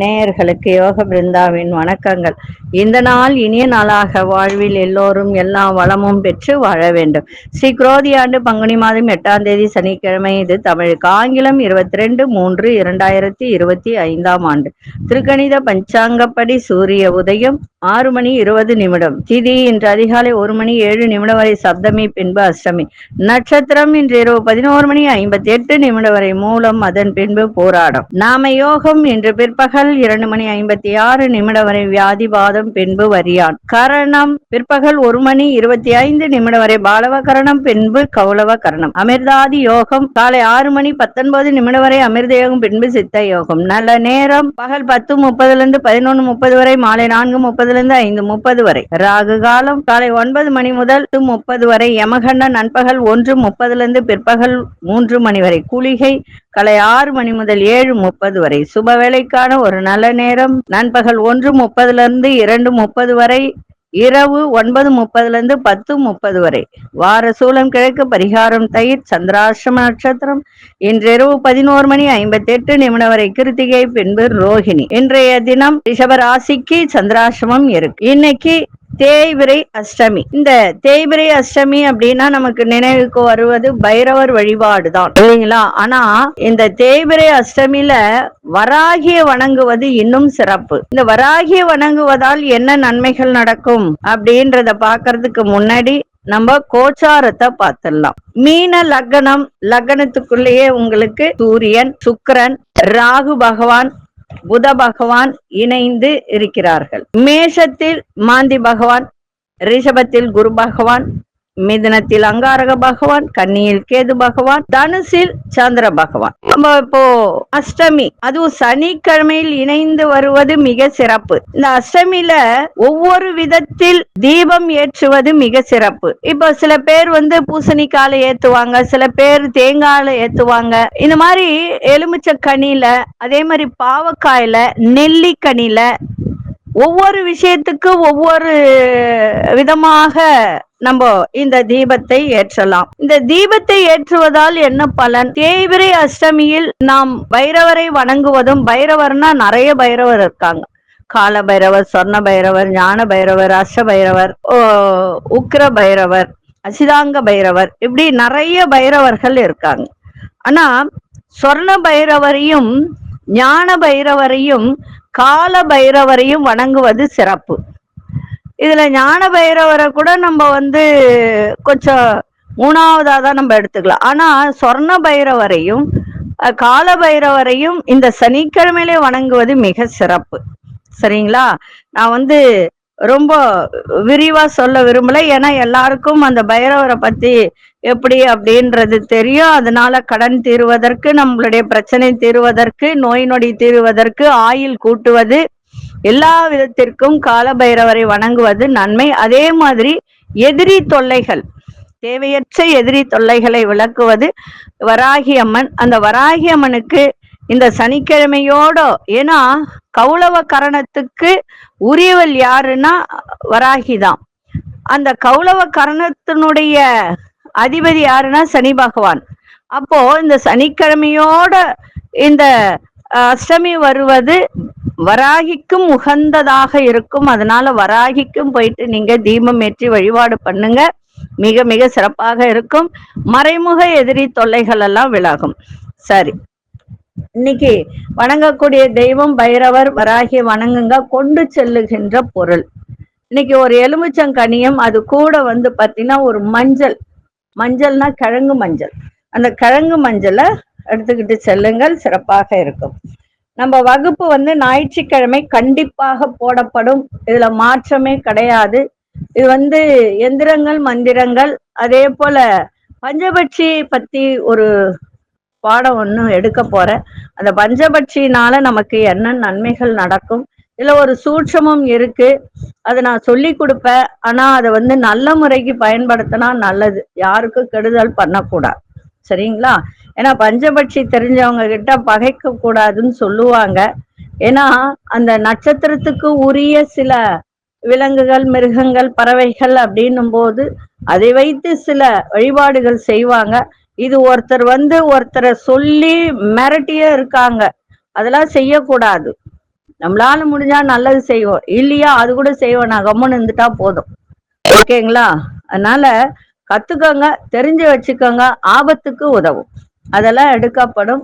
நேயர்களுக்கு யோக பிருந்தாவின் வணக்கங்கள். இந்த நாள் இனிய நாளாக வாழ்வில் எல்லோரும் எல்லா வளமும் பெற்று வாழ வேண்டும். ஸ்ரீ குரோதி ஆண்டு பங்குனி மாதம் எட்டாம் தேதி சனிக்கிழமை இது தமிழுக்கு. ஆங்கிலம் இருபத்தி ரெண்டு மூன்று இரண்டாயிரத்தி இருபத்தி ஐந்தாம் ஆண்டு. திருக்கணித பஞ்சாங்கப்படி சூரிய உதயம் ஆறு மணி இருபது நிமிடம். திதி இன்று அதிகாலை ஒரு மணி ஏழு நிமிடம் வரை சப்தமி பின்பு அஷ்டமி. நட்சத்திரம் இன்று இரவு பதினோரு மணி ஐம்பத்தி எட்டு நிமிடம் வரை மூலம் அதன் பின்பு போராடம். நாம யோகம் இன்று பிற்பகல் இரண்டு மணி ஐம்பத்தி ஆறு நிமிடம் வரை வியாதிபாத வியாதிபாதம் பின்பு வரியான். கரணம் பிற்பகல் ஒரு மணி இருபத்தி ஐந்து நிமிடம் வரை பாலவ கரணம் பின்பு கௌளவ கரணம். அமிர்தாதி யோகம் காலை ஆறு மணி பத்தொன்பது நிமிடம் வரை அமிர்த யோகம் பின்பு சித்த யோகம். நல்ல நேரம் பகல் பத்து முப்பதுல இருந்து பதினொன்று முப்பது வரை மாலை நான்கு முப்பதுல இருந்து ஐந்து முப்பது வரை. ராகு காலம் காலை ஒன்பது மணி முதல் முப்பது வரை யமகண்ட நண்பகல் ஒன்று முப்பதுல இருந்து பிற்பகல் மூன்று மணி வரை. குளிகை காலை ஆறு மணி முதல் ஏழு முப்பது வரை. சுப வேலைக்கான ஒரு நல்ல நேரம் நண்பகல் ஒன்று முப்பதுல இருந்து இரண்டு முப்பது வரை இரவு ஒன்பது முப்பதுல இருந்து பத்து முப்பது வரை. வார சூலம் கிழக்கு பரிகாரம் தயிர் சந்திராசிரம நட்சத்திரம். இன்றிரவு பதினோரு மணி ஐம்பத்தி எட்டு நிமிடம் வரை கிருத்திகை பின்பு ரோஹிணி இன்றைய தினம் ரிஷபராசிக்கு சந்திராசிரமம் இருக்கு. இன்னைக்கு தேய்பிரை அஷ்டமி. இந்த தேய்பிரை அஷ்டமி அப்படின்னா நமக்கு நினைவுக்கு வருவது பைரவர் வழிபாடு தான் இல்லைங்களா? ஆனா இந்த தேய்பிரை அஷ்டமியில வராகிய வணங்குவது இன்னும் சிறப்பு. இந்த வராகிய வணங்குவதால் என்ன நன்மைகள் நடக்கும் அப்படின்றத பாக்குறதுக்கு முன்னாடி நம்ம கோச்சாரத்தை பார்த்துடலாம். மீன லக்னம் லக்னத்துக்குள்ளேயே உங்களுக்கு சூரியன் சுக்கிரன் ராகு பகவான் புத பகவான் இணைந்து இருக்கிறார்கள். மேஷத்தில் மாந்தி பகவான் ரிஷபத்தில் குரு பகவான் மிதனத்தில் அங்காரக பகவான் கன்னியில் கேது பகவான் தனுசில் சந்திர பகவான். நம்ம இப்போ அஷ்டமி அதுவும் சனிக்கிழமையில் இணைந்து வருவது மிக சிறப்பு. இந்த அஷ்டமியில ஒவ்வொரு விதத்தில் தீபம் ஏற்றுவது மிக சிறப்பு. இப்போ சில பேர் வந்து பூசணிக்கால ஏத்துவாங்க சில பேர் தேங்காயில ஏத்துவாங்க. இந்த மாதிரி எலுமிச்சை கனியில அதே மாதிரி பாவக்காயில நெல்லிக்கனில ஒவ்வொரு விஷயத்துக்கு ஒவ்வொரு விதமாக நம்ம இந்த தீபத்தை ஏற்றலாம். இந்த தீபத்தை ஏற்றுவதால் என்ன பலன்? தேய்பிரை அஷ்டமியில் நாம் பைரவரை வணங்குவதும் பைரவர்னா நிறைய பைரவர் இருக்காங்க. கால பைரவர் சொர்ண பைரவர் ஞான பைரவர் அஷ்ட பைரவர் ஓ, உக்கிர பைரவர் அசிதாங்க பைரவர் இப்படி நிறைய பைரவர்கள் இருக்காங்க. ஆனா சொர்ண பைரவரையும் ஞான பைரவரையும் கால பைரவரையும் வணங்குவது சிறப்பு. இதுல ஞான பைரவரை கூட நம்ம வந்து கொஞ்சம் மூணாவதா தான் நம்ம எடுத்துக்கலாம். ஆனா சொர்ண பைரவரையும் கால பைரவரையும் இந்த சனிக்கிழமையிலே வணங்குவது மிக சிறப்பு. சரிங்களா? நான் வந்து ரொம்ப விரிவா சொல்ல விரும்பல. ஏன்னா எல்லாருக்கும் அந்த பைரவரை பத்தி எப்படி அப்படின்றது தெரியும். அதனால கடன் தீருவதற்கு நம்மளுடைய பிரச்சனை தீருவதற்கு நோய் நொடி தீருவதற்கு ஆயில் கூட்டுவது எல்லா விதத்திற்கும் கால பைரவரை வணங்குவது நன்மை. அதே மாதிரி எதிரி தொல்லைகள் தேவையற்ற எதிரி தொல்லைகளை விளக்குவது வராகி அம்மன் அந்த வராகி அம்மனுக்கு இந்த சனிக்கிழமையோட ஏன்னா கௌளவ கரணத்துக்கு உரியவள் யாருன்னா வராகி தான் அந்த கௌளவ கரணத்தினுடைய அதிபதி யாருன்னா சனி பகவான். அப்போ இந்த சனிக்கிழமையோட இந்த அஷ்டமி வருவது வராகிக்கும் உகந்ததாக இருக்கும். அதனால வராகிக்கும் போயிட்டு நீங்க தீபம் ஏற்றி வழிபாடு பண்ணுங்க. மிக மிக சிறப்பாக இருக்கும். மறைமுக எதிரி தொல்லைகள் எல்லாம் விலகும். சரி. இன்னைக்கு வணங்கக்கூடிய தெய்வம் பைரவர் வராகிய வணங்குங்க. கொண்டு செல்லுகின்ற பொருள். இன்னைக்கு ஒரு எலுமிச்சங்கனியும் அது கூட வந்து பாத்தீங்கன்னா ஒரு மஞ்சள். மஞ்சள்னா கிழங்கு மஞ்சள். அந்த கிழங்கு மஞ்சளை எடுத்துக்கிட்டு செல்லுங்கள். சிறப்பாக இருக்கும். நம்ம வகுப்பு வந்து ஞாயிற்றுக்கிழமை கண்டிப்பாக போடப்படும். இதுல மாற்றமே கிடையாது. இது வந்து எந்திரங்கள் மந்திரங்கள் அதே போல பஞ்சபட்சி பத்தி ஒரு பாடம் ஒன்று எடுக்க போறேன். அந்த பஞ்சபட்சினால நமக்கு என்ன நன்மைகள் நடக்கும்? இதுல ஒரு சூட்சமும் இருக்கு. அதை நான் சொல்லி கொடுப்பேன். ஆனா அதை வந்து நல்ல முறைக்கு பயன்படுத்தினா நல்லது. யாருக்கும் கெடுதல் பண்ணக்கூடாது. சரிங்களா? ஏன்னா பஞ்சபட்சி தெரிஞ்சவங்க கிட்ட பகைக்க கூடாதுன்னு சொல்லுவாங்க. ஏன்னா அந்த நட்சத்திரத்துக்கு உரிய சில விலங்குகள் மிருகங்கள் பறவைகள் அப்படின்னும் போது அதை வைத்து சில வழிபாடுகள் செய்வாங்க. இது ஒருத்தர் வந்து ஒருத்தரை சொல்லி மிரட்டியே இருக்காங்க. அதெல்லாம் செய்யக்கூடாது. நம்மளால முடிஞ்சா நல்லது செய்வோம். இல்லையா அது கூட செய்வோம். நான் கம்முன்னு இருந்துட்டா போதும். ஓகேங்களா? அதனால கத்துக்கோங்க தெரிஞ்சு வச்சுக்கோங்க. ஆபத்துக்கு உதவும். அதெல்லாம் எடுக்கப்படும்.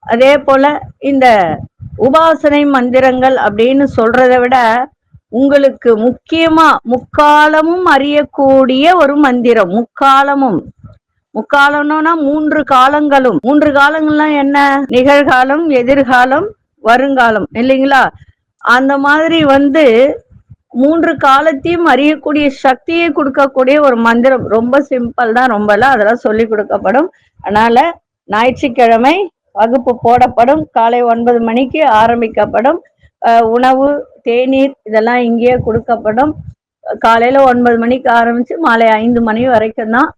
அதே போல இந்த உபாசனை மந்திரங்கள் அப்படின்னு சொல்றதை விட உங்களுக்கு முக்கியமா முக்காலமும் அறியக்கூடிய ஒரு மந்திரம் முக்காலமும். முக்காலம்னா மூன்று காலங்களும். மூன்று காலங்கள்லாம் என்ன? நிகழ்காலம் எதிர்காலம் வருங்காலம். இல்லைங்களா? அந்த மாதிரி வந்து மூன்று காலத்தையும் அறியக்கூடிய சக்தியை கொடுக்கக்கூடிய ஒரு மந்திரம். ரொம்ப சிம்பிள் தான் ரொம்பலாம் அதெல்லாம் சொல்லி கொடுக்கப்படும். அதனால ஞாயிற்றுக்கிழமை வகுப்பு போடப்படும். காலை ஒன்பது மணிக்கு ஆரம்பிக்கப்படும். அஹ் உணவு தேநீர் இதெல்லாம் இங்கேயே கொடுக்கப்படும். காலையில ஒன்பது மணிக்கு ஆரம்பிச்சு மாலை ஐந்து மணி வரைக்கும் தான்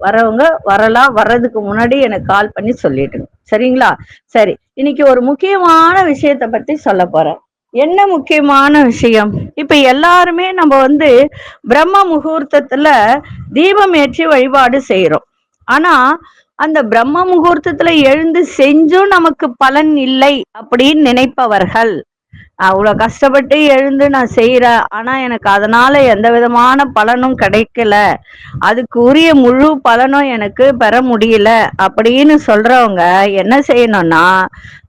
வரவங்க வரலாம் வர்றதுக்கு முன்னாடி எனக்கு கால் பண்ணி சொல்லிடுங்க. சரிங்களா? சரி இன்னைக்கு ஒரு முக்கியமான விஷயத்த பத்தி சொல்ல போறேன். என்ன முக்கியமான விஷயம்? இப்ப எல்லாருமே நம்ம வந்து பிரம்ம முகூர்த்தத்துல தீபம் ஏற்றி வழிபாடு செய்யறோம் ஆனா அந்த பிரம்ம முகூர்த்தத்துல எழுந்து செஞ்சும் நமக்கு பலன் இல்லை அப்படின்னு நினைப்பவர்கள். அவ்வளவு கஷ்டப்பட்டு எழுந்து நான் செய்யறேன் ஆனா எனக்கு அதனால எந்த விதமான பலனும் கிடைக்கல. அதுக்கு உரிய முழு பலனும் எனக்கு பெற முடியல அப்படின்னு சொல்றவங்க என்ன செய்யணும்னா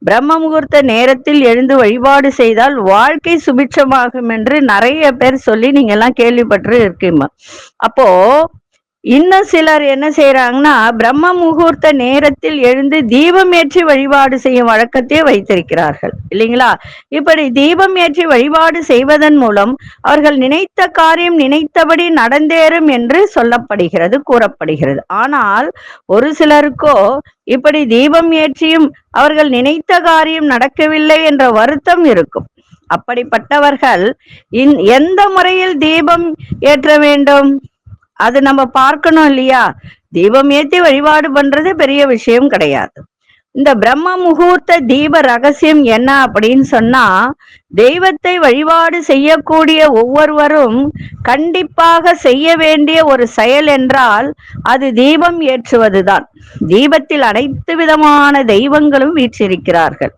பிரம்ம முகூர்த்த நேரத்தில் எழுந்து வழிபாடு செய்தால் வாழ்க்கை சுபிட்சமாகும் என்று நிறைய பேர் சொல்லி நீங்க எல்லாம் கேள்விப்பட்டு இருக்கீங்க அப்போ இன்னும் சிலர் என்ன செய்யறாங்கன்னா பிரம்ம முகூர்த்த நேரத்தில் எழுந்து தீபம் ஏற்றி வழிபாடு செய்யும் வழக்கத்தை வைத்திருக்கிறார்கள். இல்லைங்களா? இப்படி தீபம் ஏற்றி வழிபாடு செய்வதன் மூலம் அவர்கள் நினைத்த காரியம் நினைத்தபடி நடந்தேறும் என்று சொல்லப்படுகிறது கூறப்படுகிறது. ஆனால் ஒரு சிலருக்கோ இப்படி தீபம் ஏற்றியும் அவர்கள் நினைத்த காரியம் நடக்கவில்லை என்ற வருத்தம் இருக்கும். அப்படிப்பட்டவர்கள் இன் எந்த முறையில் தீபம் ஏற்ற வேண்டும்? அது நம்ம பார்க்கணும் இல்லையா? தீபம் ஏற்றி வழிபாடு பண்றது பெரிய விஷயம் கிடையாது. இந்த பிரம்ம முகூர்த்த தீப ரகசியம் என்ன அப்படின்னு சொன்னா தெய்வத்தை வழிபாடு செய்யக்கூடிய ஒவ்வொருவரும் கண்டிப்பாக செய்ய வேண்டிய ஒரு செயல் என்றால் அது தீபம் ஏற்றுவதுதான். தீபத்தில் அனைத்து விதமான தெய்வங்களும் வீற்றிருக்கிறார்கள்.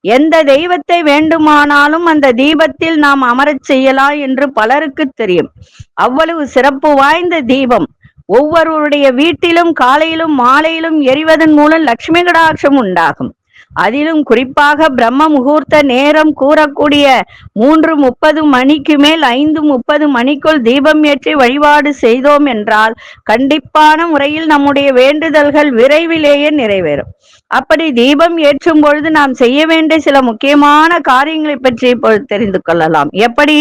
எந்த தெய்வத்தை வேண்டுமானாலும் அந்த தீபத்தில் நாம் அமரச் செய்யலாம் என்று பலருக்கு தெரியும். அவ்வளவு சிறப்பு வாய்ந்த தீபம். ஒவ்வொருவருடைய வீட்டிலும் காலையிலும் மாலையிலும் எரிவதன் மூலம் லட்சுமி கடாட்சம் உண்டாகும். அதிலும் குறிப்பாக பிரம்ம முகூர்த்த நேரம் கூறக்கூடிய மூன்று முப்பது மணிக்கு மேல் ஐந்து முப்பது மணிக்குள் தீபம் ஏற்றி வழிபாடு செய்தோம் என்றால் கண்டிப்பான முறையில் நம்முடைய வேண்டுதல்கள் விரைவிலேயே நிறைவேறும். அப்படி தீபம் ஏற்றும் பொழுது நாம் செய்ய வேண்டிய சில முக்கியமான காரியங்களை பற்றி இப்பொழுது தெரிந்து கொள்ளலாம். எப்படி?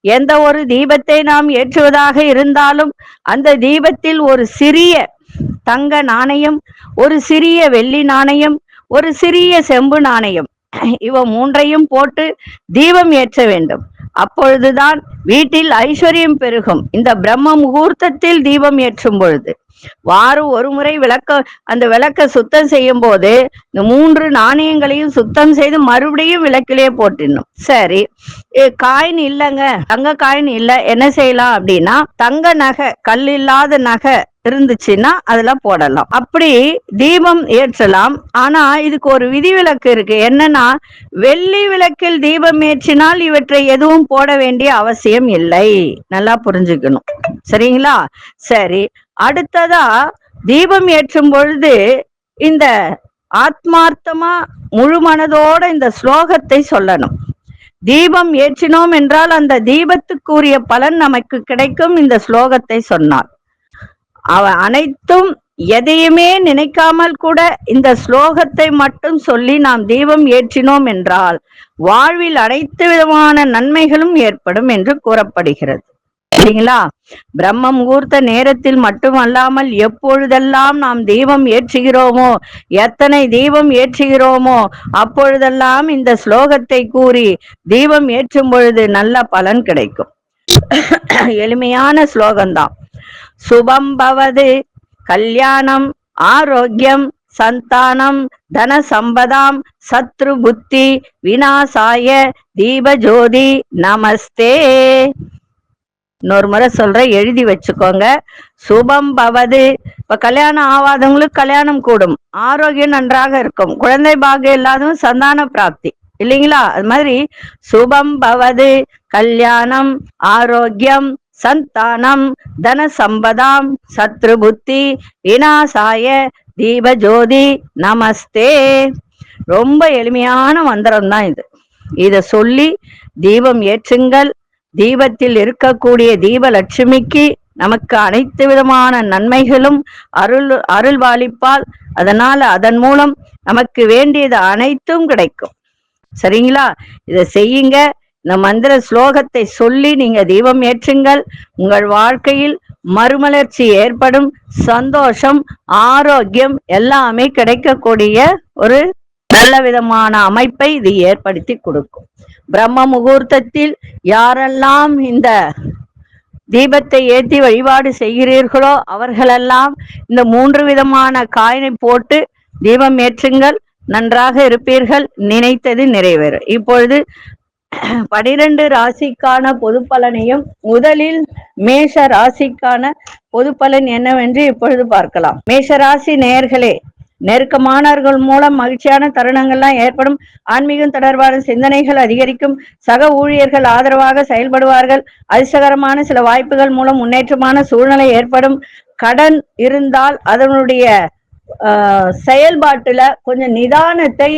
எந்த ஒரு தீபத்தை நாம் ஏற்றுவதாக இருந்தாலும் அந்த தீபத்தில் ஒரு சிறிய தங்க நாணயம் ஒரு சிறிய வெள்ளி நாணயம் ஒரு சிறிய செம்பு நாணயம். இவ மூன்றையும் போட்டு தீபம் ஏற்ற வேண்டும். அப்பொழுதுதான் வீட்டில் ஐஸ்வர்யம் பெருகும். இந்த பிரம்ம முகூர்த்தத்தில் தீபம் ஏற்றும் பொழுது. வாரம் ஒரு முறை விளக்க அந்த விளக்க சுத்தம் செய்யும் போது இந்த மூன்று நாணயங்களையும் சுத்தம் செய்து மறுபடியும் விளக்கிலே போட்டிடணும். சரி காயின் இல்லைங்க. தங்க காயின் இல்ல. என்ன செய்யலாம் அப்படின்னா தங்க நகை கல் இல்லாத நகை இருந்துச்சுன்னா அதெல்லாம் போடலாம். அப்படி தீபம் ஏற்றலாம். ஆனா இதுக்கு ஒரு விதிவிலக்கு இருக்கு. என்னன்னா வெள்ளி விளக்கில் தீபம் ஏற்றினால் இவற்றை எதுவும் போட வேண்டிய அவசியம் இல்லை. நல்லா புரிஞ்சுக்கணும். சரிங்களா? சரி. அடுத்ததா தீபம் ஏற்றும் பொழுது இந்த ஆத்மார்த்தமா முழு மனதோட இந்த ஸ்லோகத்தை சொல்லணும். தீபம் ஏற்றினோம் என்றால் அந்த தீபத்துக்குரிய பலன் நமக்கு கிடைக்கும் இந்த ஸ்லோகத்தை சொன்னார். அவ அனைத்தும் எதையுமே நினைக்காமல் கூட இந்த ஸ்லோகத்தை மட்டும் சொல்லி நாம் தீபம் ஏற்றினோம் என்றால் வாழ்வில் அனைத்து விதமான நன்மைகளும் ஏற்படும் என்று கூறப்படுகிறது. சரிங்களா? பிரம்ம முகூர்த்த நேரத்தில் மட்டுமல்லாமல் எப்பொழுதெல்லாம் நாம் தீபம் ஏற்றுகிறோமோ எத்தனை தீபம் ஏற்றுகிறோமோ அப்பொழுதெல்லாம் இந்த ஸ்லோகத்தை கூறி தீபம் ஏற்றும் பொழுது நல்ல பலன் கிடைக்கும். எளிமையான ஸ்லோகம்தான். சுபம் பவது. கல்யாணம் ஆரோக்கியம் சந்தானம் தன சம்பதாம் சத்ரு புத்தி வினாசாய தீபஜோதி நமஸ்தே. இன்னொரு முறை சொல்றேன் எழுதி வச்சுக்கோங்க. சுபம் பவது. இப்ப கல்யாணம் ஆவாதவங்களுக்கு கல்யாணம் கூடும். ஆரோக்கியம் நன்றாக இருக்கும். குழந்தை பாகியம் இல்லாதவங்க சந்தான பிராப்தி. இல்லைங்களா? அது மாதிரி சுபம் பவது. கல்யாணம் ஆரோக்கியம் சந்தானம் தன சம்பதாம் சத்ரு புத்தி வினாசாய தீபஜோதி நமஸ்தே. ரொம்ப எளிமையான மந்திரம் தான் இது. இத சொல்லி தீபம் ஏற்றுங்கள். தீபத்தில் இருக்கக்கூடிய தீப லட்சுமிக்கு நமக்கு அனைத்து விதமான நன்மைகளும் அருள் அருள்வாலிப்பால் அதனால அதன் மூலம் நமக்கு வேண்டியது அனைத்தும் கிடைக்கும். சரிங்களா? இதை செய்யுங்க. இந்த மந்திர ஸ்லோகத்தை சொல்லி நீங்க தீபம் ஏற்றுங்கள். உங்கள் வாழ்க்கையில் மறுமலர்ச்சி ஏற்படும். சந்தோஷம் ஆரோக்கியம் எல்லாமே கிடைக்கக்கூடிய ஒரு நல்ல விதமான அமைப்பை இது ஏற்படுத்தி கொடுக்கும். பிரம்ம முகூர்த்தத்தில் யாரெல்லாம் இந்த தீபத்தை ஏற்றி வழிபாடு செய்கிறீர்களோ அவர்களெல்லாம் இந்த மூன்று விதமான காயினை போட்டு தீபம் ஏற்றுங்கள். நன்றாக இருப்பீர்கள். நினைத்தது நிறைவேறும். இப்பொழுது பனிரெண்டு ராசிக்கான பொது பலனையும் முதலில் மேஷ ராசிக்கான பொது பலன் என்னவென்று இப்பொழுது பார்க்கலாம். மேஷ ராசி நேயர்களே நெருக்கமானவர்கள் மூலம் மகிழ்ச்சியான தருணங்கள்லாம் ஏற்படும். ஆன்மீகம் தொடர்பான சிந்தனைகள் அதிகரிக்கும். சக ஊழியர்கள் ஆதரவாக செயல்படுவார்கள். அதிர்ஷ்டகரமான சில வாய்ப்புகள் மூலம் முன்னேற்றமான சூழ்நிலை ஏற்படும். கடன் இருந்தால் அதனுடைய ஆஹ், செயல்பாட்டுல கொஞ்சம் நிதானத்தை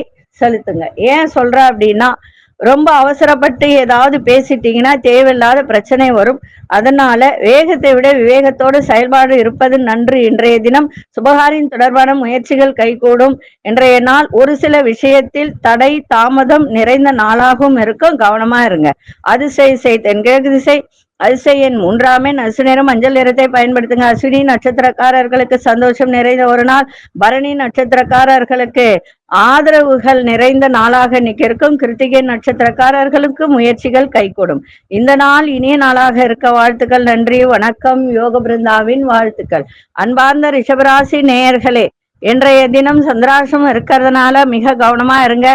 செலுத்துங்க. ஏன் சொல்ற அப்படின்னா ரொம்ப அவசரப்பட்டு ஏதாவது பேசிட்டீங்கன்னா தேவையில்லாத பிரச்சனை வரும். அதனால வேகத்தை விட விவேகத்தோடு செயல்பாடு இருப்பது நன்று. இன்றைய தினம் சுபகாரின் தொடர்பான முயற்சிகள் கைகூடும். இன்றைய நாள் ஒரு சில விஷயத்தில் தடை தாமதம் நிறைந்த நாளாகவும் இருக்கும். கவனமா இருங்க. அதிசய செய் தென்கிழக்கு திசை. அதிசய மூன்றாம் அசு நேரம் மஞ்சள் நிறத்தை பயன்படுத்துங்க. அஸ்வினி நட்சத்திரக்காரர்களுக்கு சந்தோஷம் நிறைந்த ஒரு நாள். பரணி நட்சத்திரக்காரர்களுக்கு ஆதரவுகள் நிறைந்த நாளாக இன்னைக்கு இருக்கும் கிருத்திகை நட்சத்திரக்காரர்களுக்கு முயற்சிகள் கைகூடும். இந்த நாள் இனிய நாளாக இருக்க வாழ்த்துக்கள் நன்றி வணக்கம் யோக பிருந்தாவின் வாழ்த்துக்கள். அன்பார்ந்த ரிஷபராசி நேயர்களே இன்றைய தினம் சந்திராசம் இருக்கிறதுனால மிக கவனமா இருங்க.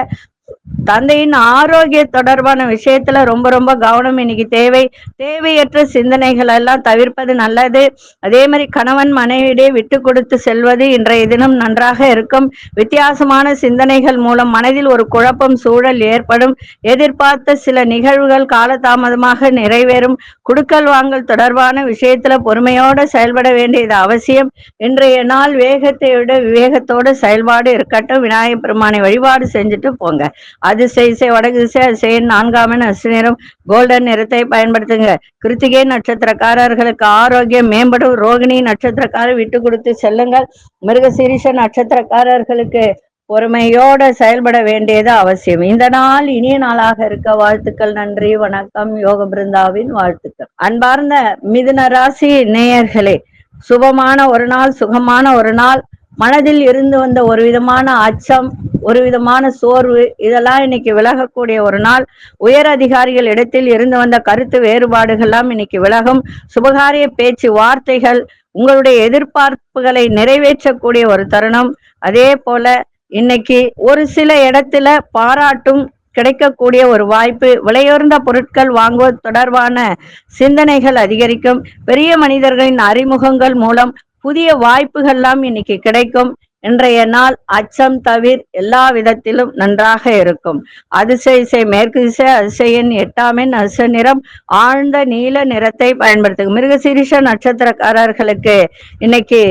தந்தையின் ஆரோக்கிய தொடர்பான விஷயத்துல ரொம்ப ரொம்ப கவனம் இன்னைக்கு தேவை. தேவையற்ற சிந்தனைகள் எல்லாம் தவிர்ப்பது நல்லது. அதே மாதிரி கணவன் மனைவியிடையே விட்டு கொடுத்து செல்வது இன்றைய தினம் நன்றாக இருக்கும். வித்தியாசமான சிந்தனைகள் மூலம் மனதில் ஒரு குழப்பம் சூழல் ஏற்படும். எதிர்பார்த்த சில நிகழ்வுகள் காலதாமதமாக நிறைவேறும். குடுக்கல் வாங்கல் தொடர்பான விஷயத்துல பொறுமையோட செயல்பட வேண்டியது அவசியம். இன்றைய நாள் வேகத்தை விட விவேகத்தோட செயல்பாடு இருக்கட்டும். விநாயகப் பெருமானை வழிபாடு செஞ்சுட்டு போங்க. அது செய் செய் வடக்கு திசை அது செய் நான்காமன் அசு நிறம். கோல்டன் நிறத்தை பயன்படுத்துங்க. கிருத்திகை நட்சத்திரக்காரர்களுக்கு ஆரோக்கியம் மேம்படும். ரோகிணி நட்சத்திரக்காரர் விட்டு கொடுத்து செல்லுங்கள். மிருகசீரிஷ நட்சத்திரக்காரர்களுக்கு பொறுமையோட செயல்பட வேண்டியது அவசியம். இந்த நாள் இனிய நாளாக இருக்க வாழ்த்துக்கள் நன்றி வணக்கம். யோக பிருந்தாவின் வாழ்த்துக்கள். அன்பார்ந்த மிதுன ராசி நேயர்களே சுபமான ஒரு நாள் சுகமான ஒரு நாள். மனதில் இருந்து வந்த ஒரு விதமான அச்சம் ஒரு விதமான சோர்வு இதெல்லாம் இன்னைக்கு விலகக்கூடிய ஒரு நாள். உயர் அதிகாரிகள் இடத்தில் இருந்து வந்த கருத்து வேறுபாடுகள்லாம் இன்னைக்கு விலகும். சுபகாரிய பேச்சு வார்த்தைகள் உங்களுடைய எதிர்பார்ப்புகளை நிறைவேற்றக்கூடிய ஒரு தருணம். அதே போல இன்னைக்கு ஒரு சில இடத்துல பாராட்டும் கிடைக்கக்கூடிய ஒரு வாய்ப்பு விலையுயர்ந்த பொருட்கள் வாங்குவது தொடர்பான சிந்தனைகள் அதிகரிக்கும். பெரிய மனிதர்களின் அறிமுகங்கள் மூலம் புதிய வாய்ப்புகள்லாம் இன்னைக்கு கிடைக்கும். இன்றைய நாள் அச்சம் தவிர் எல்லா விதத்திலும் நன்றாக இருக்கும். அதிசய இசை மேற்கு இசை அதிசயன் எட்டாமின் அச நிறம் ஆழ்ந்த நீல நிறத்தை பயன்படுத்துங்க மிருகசீரிஷ நட்சத்திரக்காரர்களுக்கு இன்னைக்கு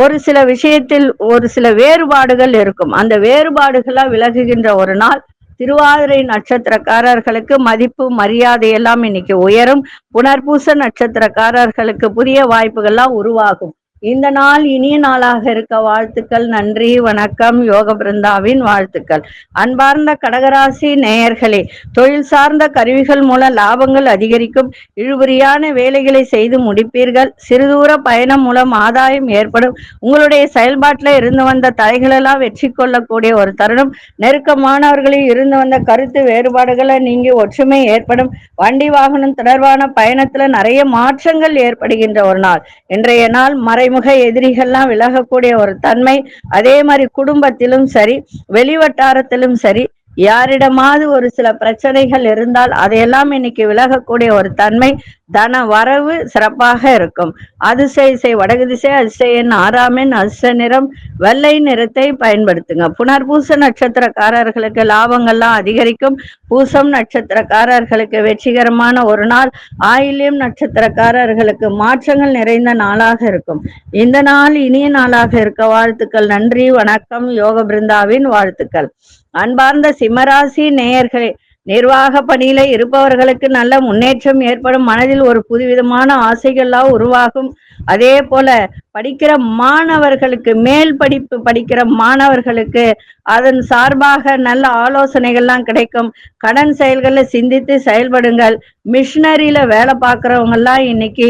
ஒரு சில விஷயத்தில் ஒரு சில வேறுபாடுகள் இருக்கும். அந்த வேறுபாடுகளா விலகுகின்ற ஒரு நாள் திருவாதிரை நட்சத்திரக்காரர்களுக்கு மதிப்பு மரியாதை எல்லாம் இன்னைக்கு உயரும். புனர்பூச நட்சத்திரக்காரர்களுக்கு புதிய வாய்ப்புகள்லாம் உருவாகும். இந்த நாள் இனிய நாளாக இருக்க வாழ்த்துக்கள் நன்றி வணக்கம் யோக பிருந்தாவின் வாழ்த்துக்கள். அன்பார்ந்த கடகராசி நேயர்களே தொழில் சார்ந்த கருவிகள் மூலம் லாபங்கள் அதிகரிக்கும். இழுபறியான வேலைகளை செய்து முடிப்பீர்கள். சிறுதூர பயணம் மூலம் ஆதாயம் ஏற்படும். உங்களுடைய செயல்பாட்டில் இருந்து வந்த தடைகளெல்லாம் வெற்றி கொள்ளக்கூடிய ஒரு தருணம். நெருக்கமானவர்களில் இருந்து வந்த கருத்து வேறுபாடுகளை நீங்கி ஒற்றுமை ஏற்படும். வண்டி வாகனம் தொடர்பான பயணத்துல நிறைய மாற்றங்கள் ஏற்படுகின்ற ஒரு நாள். இன்றைய நாள் மறை மறைமுக எதிரிகள்லாம் விலகக்கூடிய ஒரு தன்மை அதே மாதிரி குடும்பத்திலும் சரி வெளிவட்டாரத்திலும் சரி யாரிடமாவது ஒரு சில பிரச்சனைகள் இருந்தால் அதையெல்லாம் இன்னைக்கு விலகக்கூடிய ஒரு தன்மை தன வரவு சிறப்பாக இருக்கும். அதிசய இசை வடகு திசை அதிசயன் ஆறாமின் அதிர்ஷ்ட நிறம். வெள்ளை நிறத்தை பயன்படுத்துங்க. புனர்பூச நட்சத்திரக்காரர்களுக்கு லாபங்கள்லாம் அதிகரிக்கும். பூசம் நட்சத்திரக்காரர்களுக்கு வெற்றிகரமான ஒரு நாள். ஆயிலியம் நட்சத்திரக்காரர்களுக்கு மாற்றங்கள் நிறைந்த நாளாக இருக்கும். இந்த நாள் இனிய நாளாக இருக்க வாழ்த்துக்கள். நன்றி வணக்கம். யோக பிருந்தாவின் வாழ்த்துக்கள். அன்பார்ந்த சிம்மராசி நேயர்களே நிர்வாக பணியில இருப்பவர்களுக்கு நல்ல முன்னேற்றம் ஏற்படும். மனதில் ஒரு புதுவிதமான ஆசைகள்லாம் உருவாகும். அதே போல படிக்கிற மாணவர்களுக்கு மேல் படிப்பு படிக்கிற மாணவர்களுக்கு அதன் சார்பாக நல்ல ஆலோசனைகள்லாம் கிடைக்கும். கடன் செயல்களை சிந்தித்து செயல்படுங்கள். மிஷினரியில வேலை பார்க்குறவங்க எல்லாம் இன்னைக்கு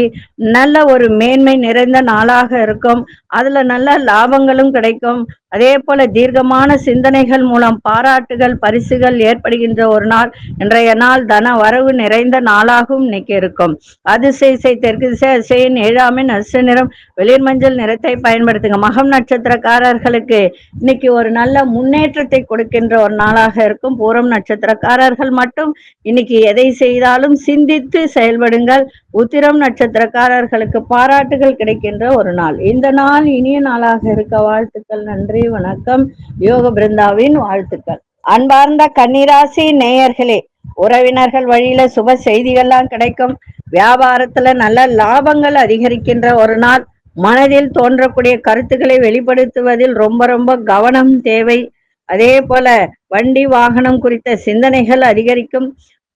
நல்ல ஒரு மேன்மை நிறைந்த நாளாக இருக்கும். அதுல நல்ல லாபங்களும் கிடைக்கும். அதே போல தீர்க்கமான சிந்தனைகள் மூலம் பாராட்டுகள் பரிசுகள் ஏற்படுகின்ற ஒரு நாள். இன்றைய நாள் தன வரவு நிறைந்த நாளாகவும் இன்னைக்கு இருக்கும். அதிசை இசை தெற்கு திசை அசையின் ஏழாமின் அசு நிறம். வெளிர் மஞ்சள் நிறத்தை பயன்படுத்துங்க. மகம் நட்சத்திரக்காரர்களுக்கு இன்னைக்கு ஒரு நல்ல முன்னேற்றத்தை கொடுக்கின்ற ஒரு நாளாக இருக்கும். பூரம் நட்சத்திரக்காரர்கள் மட்டும் இன்னைக்கு எதை செய்தாலும் சிந்தித்து செயல்படுங்கள். உத்திரம் நட்சத்திரக்காரர்களுக்கு பாராட்டுகள் கிடைக்கின்ற ஒரு நாள். இந்த நாள் இனிய நாளாக இருக்க வாழ்த்துக்கள் நன்றி வணக்கம். யோக பிருந்தாவின் வாழ்த்துக்கள். அன்பார்ந்த கன்னிராசி நேயர்களே உறவினர்கள் வழியில சுப செய்திகள்லாம் கிடைக்கும். வியாபாரத்துல நல்ல லாபங்கள் அதிகரிக்கின்ற ஒரு நாள். மனதில் தோன்றக்கூடிய கருத்துக்களை வெளிப்படுத்துவதில் ரொம்ப ரொம்ப கவனம் தேவை. அதே போல வண்டி வாகனம் குறித்த சிந்தனைகள் அதிகரிக்கும்.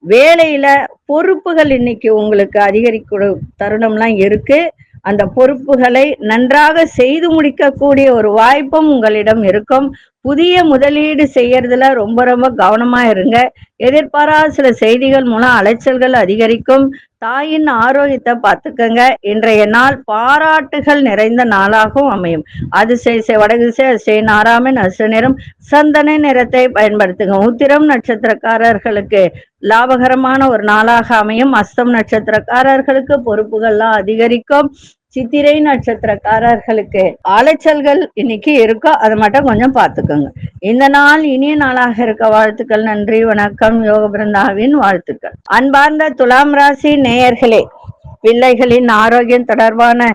வேலையில பொறுப்புகள் இன்னைக்கு உங்களுக்கு அதிகரிக்க தருணம்லாம் இருக்கு. அந்த பொறுப்புகளை நன்றாக செய்து முடிக்கக்கூடிய ஒரு வாய்ப்பும் உங்களிடம் இருக்கும். புதிய முதலீடு செய்யறதுல ரொம்ப ரொம்ப கவனமா இருங்க. எதிர்பாராத சில செய்திகள் மூலம் அலைச்சல்கள் அதிகரிக்கும். தாயின் ஆரோக்கியத்தை பார்த்துக்கங்க. இன்றைய நாள் பாராட்டுகள் நிறைந்த நாளாகவும் அமையும். அதிசய வடகுசை அதிசய நாராமன் அசு நிறம் சந்தன நிறத்தை பயன்படுத்துங்க. உத்திரம் நட்சத்திரக்காரர்களுக்கு லாபகரமான ஒரு நாளாக அமையும். அஸ்தம் நட்சத்திரக்காரர்களுக்கு பொறுப்புகள்லாம் அதிகரிக்கும். சித்திரை நட்சத்திரக்காரர்களுக்கு அலைச்சல்கள் இன்னைக்கு இருக்கோ அதை மட்டும் கொஞ்சம் பார்த்துக்கோங்க. இந்த நாள் இனிய நாளாக இருக்க வாழ்த்துக்கள் நன்றி வணக்கம் யோக பிருந்தாவின் வாழ்த்துக்கள். அன்பார்ந்த துலாம் ராசி நேயர்களே பிள்ளைகளின் ஆரோக்கியம் தொடர்பான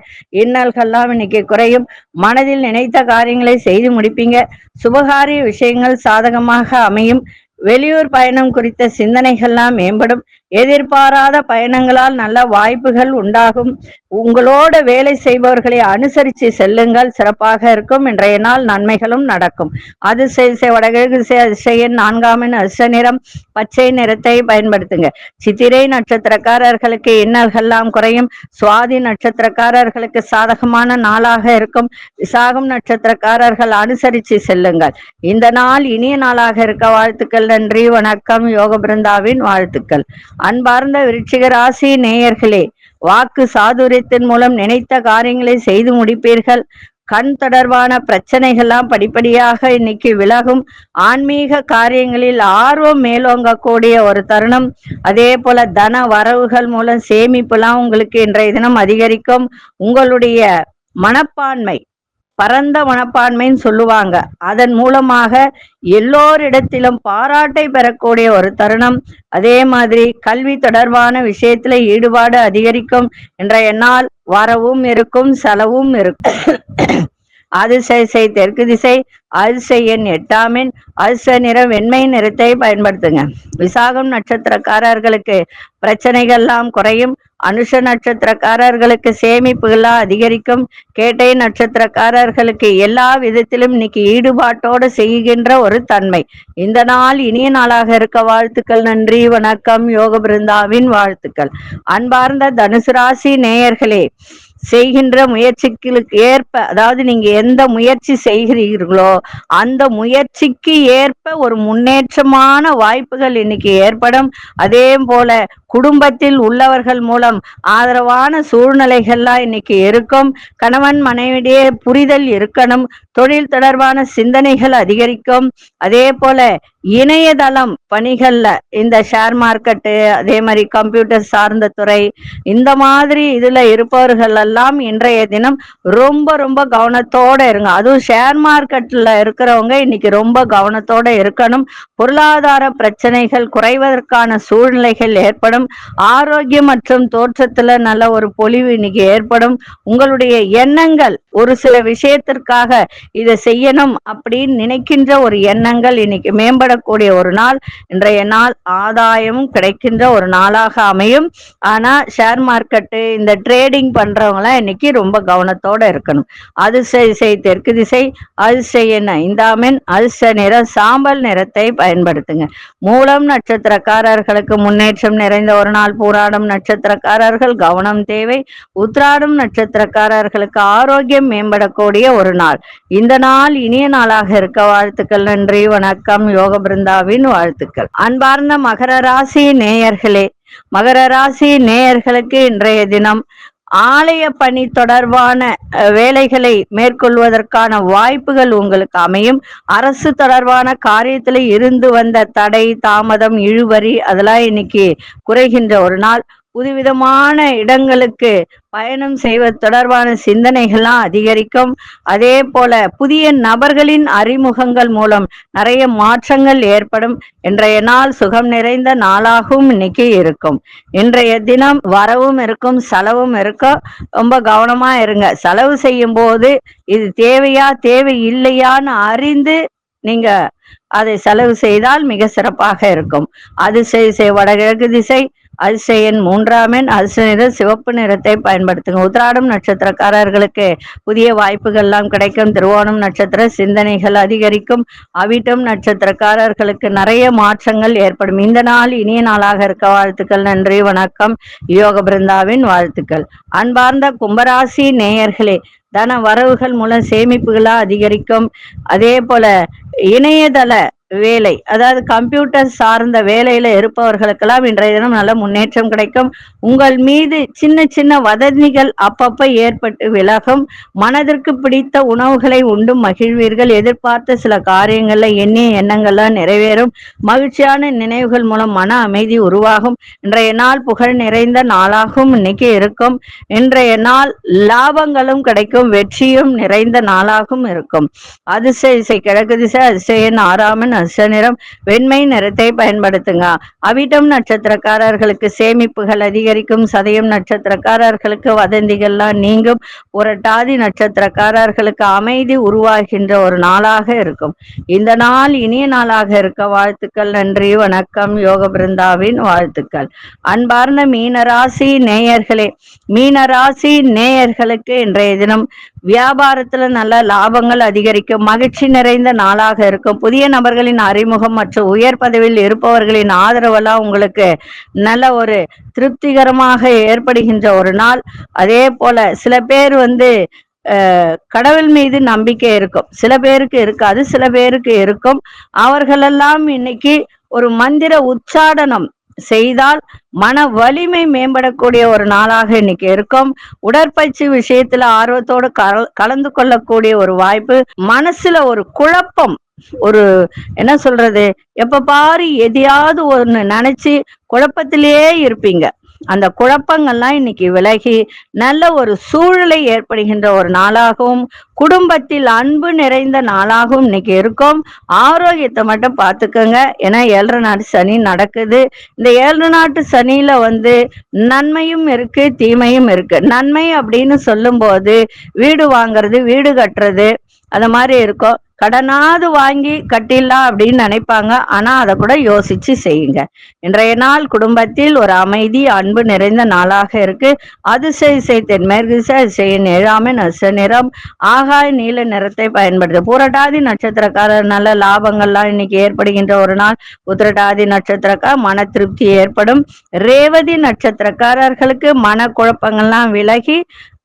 இன்னல்கள்லாம் இன்னைக்கு குறையும். மனதில் நினைத்த காரியங்களை செய்து முடிப்பீங்க. சுபகாரிய விஷயங்கள் சாதகமாக அமையும். வெளியூர் பயணம் குறித்த சிந்தனைகள்லாம் மேம்படும். எதிர்பாராத பயணங்களால் நல்ல வாய்ப்புகள் உண்டாகும். உங்களோட வேலை செய்பவர்களை அனுசரித்து செல்லுங்கள். சிறப்பாக இருக்கும். இன்றைய நாள் நன்மைகளும் நடக்கும். அதிசய வடகிழக்கு அதிசயன் நான்காமின் அதிர்ஷ்ட நிறம் பச்சை நிறத்தை பயன்படுத்துங்க. சித்திரை நட்சத்திரக்காரர்களுக்கு இன்னல்கள்லாம் குறையும். சுவாதி நட்சத்திரக்காரர்களுக்கு சாதகமான நாளாக இருக்கும். விசாகம் நட்சத்திரக்காரர்கள் அனுசரித்து செல்லுங்கள். இந்த நாள் இனிய நாளாக இருக்க வாழ்த்துக்கள் நன்றி. வணக்கம். யோக பிருந்தாவின் வாழ்த்துக்கள். அன்பார்ந்த விருச்சிக ராசி நேயர்களே வாக்கு சாதுரியத்தின் மூலம் நினைத்த காரியங்களை செய்து முடிப்பீர்கள். கண் தொடர்பான பிரச்சனைகள்லாம் படிப்படியாக இன்னைக்கு விலகும். ஆன்மீக காரியங்களில் ஆர்வம் மேலோங்கக்கூடிய ஒரு தருணம். அதே போல தன வரவுகள் மூலம் சேமிப்புலாம் உங்களுக்கு இன்றைய தினம் அதிகரிக்கும். உங்களுடைய மனப்பான்மை பரந்த மனப்பான்மைன்னு சொல்லுவாங்க. அதன் மூலமாக எல்லோரிடத்திலும் பாராட்டை பெறக்கூடிய ஒரு தருணம். அதே மாதிரி கல்வி தொடர்பான விஷயத்துல ஈடுபாடு அதிகரிக்கும் என்ற என்னால் வரவும் இருக்கும் செலவும் இருக்கும். அதிசய தெற்கு திசை அதிசய எண் எட்டாமின் அதிசய நிறம் வெண்மை நிறத்தை பயன்படுத்துங்க. விசாகம் நட்சத்திரக்காரர்களுக்கு பிரச்சனைகள்லாம் குறையும். அனுஷ நட்சத்திரக்காரர்களுக்கு சேமிப்புகள்லாம் அதிகரிக்கும். கேட்டை நட்சத்திரக்காரர்களுக்கு எல்லா விதத்திலும் இன்னைக்கு ஈடுபாட்டோடு செய்கின்ற ஒரு தன்மை. இந்த நாள் இனிய நாளாக இருக்க வாழ்த்துக்கள் நன்றி வணக்கம் யோக பிருந்தாவின் வாழ்த்துக்கள். அன்பார்ந்த தனுசு ராசி நேயர்களே செய்கின்ற முயற்சிகளுக்கு ஏற்ப அதாவது நீங்க எந்த முயற்சி செய்கிறீர்களோ அந்த முயற்சிக்கு ஏற்ப ஒரு முன்னேற்றமான வாய்ப்புகள் இன்னைக்கு ஏற்படும். அதே போல குடும்பத்தில் உள்ளவர்கள் மூலம் ஆதரவான சூழ்நிலைகள்லாம் இன்னைக்கு இருக்கும். கணவன் மனைவிடையே புரிதல் இருக்கணும். தொழில் தொடர்பான சிந்தனைகள் அதிகரிக்கும். அதே போல இணையதளம் பணிகள்ல இந்த ஷேர் மார்க்கெட்டு அதே மாதிரி கம்ப்யூட்டர் சார்ந்த துறை இந்த மாதிரி இதுல இருப்பவர்கள் எல்லாம் இன்றைய தினம் ரொம்ப ரொம்ப கவனத்தோட இருங்க. அதுவும் ஷேர் மார்க்கெட்ல இருக்கிறவங்க இன்னைக்கு ரொம்ப கவனத்தோட இருக்கணும். பொருளாதார பிரச்சனைகள் குறைவதற்கான சூழ்நிலைகள் ஏற்படும். ஆரோக்கியம் மற்றும் தோற்றத்துல நல்ல ஒரு பொலிவு இன்னைக்கு ஏற்படும். உங்களுடைய எண்ணங்கள் ஒரு சில விஷயத்திற்காக இதை செய்யணும் அப்படின்னு நினைக்கின்ற ஒரு எண்ணங்கள் இன்னைக்கு மேம்பட கொண்டாடக்கூடிய ஒரு நாள். இன்றைய நாள் ஆதாயமும் கிடைக்கின்ற ஒரு நாளாக அமையும். ஆனா ஷேர் மார்க்கெட்டு இந்த ட்ரேடிங் பண்றவங்கலாம் இன்னைக்கு ரொம்ப கவனத்தோட இருக்கணும். அதிர்ஷ்ட திசை தெற்கு திசை அதிர்ஷ்ட எண் இந்தாமின் அதிர்ஷ்ட நிறம் சாம்பல் நிறத்தை பயன்படுத்துங்க. மூலம் நட்சத்திரக்காரர்களுக்கு முன்னேற்றம் நிறைந்த ஒரு நாள். பூராடம் நட்சத்திரக்காரர்கள் கவனம் தேவை. உத்ராடம் நட்சத்திரக்காரர்களுக்கு ஆரோக்கியம் மேம்படக்கூடிய ஒரு நாள். இந்த நாள் இனிய நாளாக இருக்க வாழ்த்துக்கள். நன்றி வணக்கம். யோகம் பிருந்தாவின் வாழ்த்துக்கள். அன்பார்ந்த மகர ராசி நேயர்களே மகர ராசி நேயர்களுக்கு இன்றைய தினம் ஆலய பணி தொடர்பான வேலைகளை மேற்கொள்வதற்கான வாய்ப்புகள் உங்களுக்கு அமையும். அரசு தொடர்பான காரியத்துல இருந்து வந்த தடை தாமதம் இழுவரி அதெல்லாம் இன்னைக்கு குறைகின்ற ஒரு நாள். புதுவிதமான இடங்களுக்கு பயணம் செய்வது தொடர்பான சிந்தனைகள்லாம் அதிகரிக்கும். அதே போல புதிய நபர்களின் அறிமுகங்கள் மூலம் நிறைய மாற்றங்கள் ஏற்படும். இன்றைய நாள் சுகம் நிறைந்த நாளாகவும் இன்னைக்கு இருக்கும். இன்றைய தினம் வரவும் இருக்கும் செலவும் இருக்கும். ரொம்ப கவனமா இருங்க. செலவு செய்யும் போது இது தேவையா தேவை இல்லையான்னு அறிந்து நீங்க அதை செலவு செய்தால் மிக சிறப்பாக இருக்கும். அதிசய வடகிழக்கு திசை அதிசயன் மூன்றாம் எண் அதிர்ஷ்ட நிறம் சிவப்பு நிறத்தை பயன்படுத்துங்க. உத்ராடம் நட்சத்திரக்காரர்களுக்கு புதிய வாய்ப்புகள்லாம் கிடைக்கும். திருவோணம் நட்சத்திர சிந்தனைகள் அதிகரிக்கும். அவிட்டம் நட்சத்திரக்காரர்களுக்கு நிறைய மாற்றங்கள் ஏற்படும். இந்த நாள் இனிய நாளாக இருக்க வாழ்த்துக்கள். நன்றி வணக்கம். யோக பிருந்தாவின் வாழ்த்துக்கள். அன்பார்ந்த கும்பராசி நேயர்களே தன வரவுகள் மூலம் சேமிப்புகளா அதிகரிக்கும். அதே போல இணையதள வேலை. அதாவது கம்ப்யூட்டர் சார்ந்த வேலையில இருப்பவர்களுக்கெல்லாம் இன்றைய தினம் நல்ல முன்னேற்றம் கிடைக்கும். உங்கள் மீது சின்ன சின்ன வதந்திகள் அப்பப்ப ஏற்பட்டு விலகும். மனதிற்கு பிடித்த உணவுகளை உண்டும் மகிழ்வீர்கள். எதிர்பார்த்த சில காரியங்கள்ல எண்ணிய எண்ணங்கள்லாம் நிறைவேறும். மகிழ்ச்சியான நினைவுகள் மூலம் மன அமைதி உருவாகும். இன்றைய நாள் புகழ் நிறைந்த நாளாகவும் இன்னைக்கு இருக்கும். இன்றைய நாள் லாபங்களும் கிடைக்கும். வெற்றியும் நிறைந்த நாளாகவும் இருக்கும். அதிசய இசை கிழக்கு திசை அதிசயன் ஆறாமன் அதிர்ஷ்ட நிறம் வெண்மை நிறத்தை பயன்படுத்துங்க. அவிட்டம் நட்சத்திரக்காரர்களுக்கு சேமிப்புகள் அதிகரிக்கும். சதயம் நட்சத்திரக்காரர்களுக்கு வதந்திகள்லாம் நீங்கும். புரட்டாதி நட்சத்திரக்காரர்களுக்கு அமைதி உருவாகின்ற ஒரு நாளாக இருக்கும். இந்த நாள் இனிய நாளாக இருக்க வாழ்த்துக்கள் நன்றி வணக்கம். யோக பிருந்தாவின் வாழ்த்துக்கள். அன்பார்ந்த மீனராசி நேயர்களே மீனராசி நேயர்களுக்கு இன்றைய தினம் வியாபாரத்துல நல்ல லாபங்கள் அதிகரிக்கும் மகிழ்ச்சி நிறைந்த நாளாக இருக்கும். புதிய நபர்களின் அறிமுகம் மற்றும் உயர் பதவியில் இருப்பவர்களின் ஆதரவெல்லாம் உங்களுக்கு நல்ல ஒரு திருப்திகரமாக ஏற்படுகின்ற ஒரு நாள். அதே போல சில பேர் வந்து கடவுள் மீது நம்பிக்கை இருக்கும். சில பேருக்கு இருக்காது சில பேருக்கு இருக்கும். அவர்களெல்லாம் இன்னைக்கு ஒரு மந்திர உச்சாடனம் செய்தால் மன வலிமை மேம்படக்கூடிய ஒரு நாளாக இன்னைக்கு இருக்கும். உடற்பயிற்சி விஷயத்துல ஆர்வத்தோடு கல- கலந்து கொள்ளக்கூடிய ஒரு வாய்ப்பு மனசுல ஒரு குழப்பம் ஒரு என்ன சொல்றது எப்ப பாரு எதையாவது ஒண்ணு நினைச்சு குழப்பத்திலேயே இருப்பீங்க. அந்த குழப்பங்கள்லாம் இன்னைக்கு விலகி நல்ல ஒரு சூழலை ஏற்படுகின்ற ஒரு நாளாகவும் குடும்பத்தில் அன்பு நிறைந்த நாளாகவும் இன்னைக்கு இருக்கும். ஆரோக்கியத்தை மட்டும் பார்த்துக்கோங்க. ஏன்னா ஏழரை நாட்டு சனி நடக்குது. இந்த ஏழு நாட்டு சனியில வந்து நன்மையும் இருக்கு தீமையும் இருக்கு. நன்மை அப்படின்னு சொல்லும்போது வீடு வாங்குறது வீடு கட்டுறது அந்த மாதிரி இருக்கும் கடனாவது வாங்கி கட்டிடலாம் அப்படின்னு நினைப்பாங்க. ஆனா அதை கூட யோசிச்சு செய்யுங்க. இன்றைய நாள் குடும்பத்தில் ஒரு அமைதி அன்பு நிறைந்த நாளாக இருக்கு. அதிசய இசை தென்மேற்கு திசை நிழாமை நச நிறம் ஆகாய நீல நிறத்தை பயன்படுது பூரட்டாதி நட்சத்திரக்காரர் நல்ல லாபங்கள்லாம் இன்னைக்கு ஏற்படுகின்ற ஒரு நாள். உத்திரட்டாதி நட்சத்திரக்கார் மன திருப்தி ஏற்படும். ரேவதி நட்சத்திரக்காரர்களுக்கு மன குழப்பங்கள்லாம் விலகி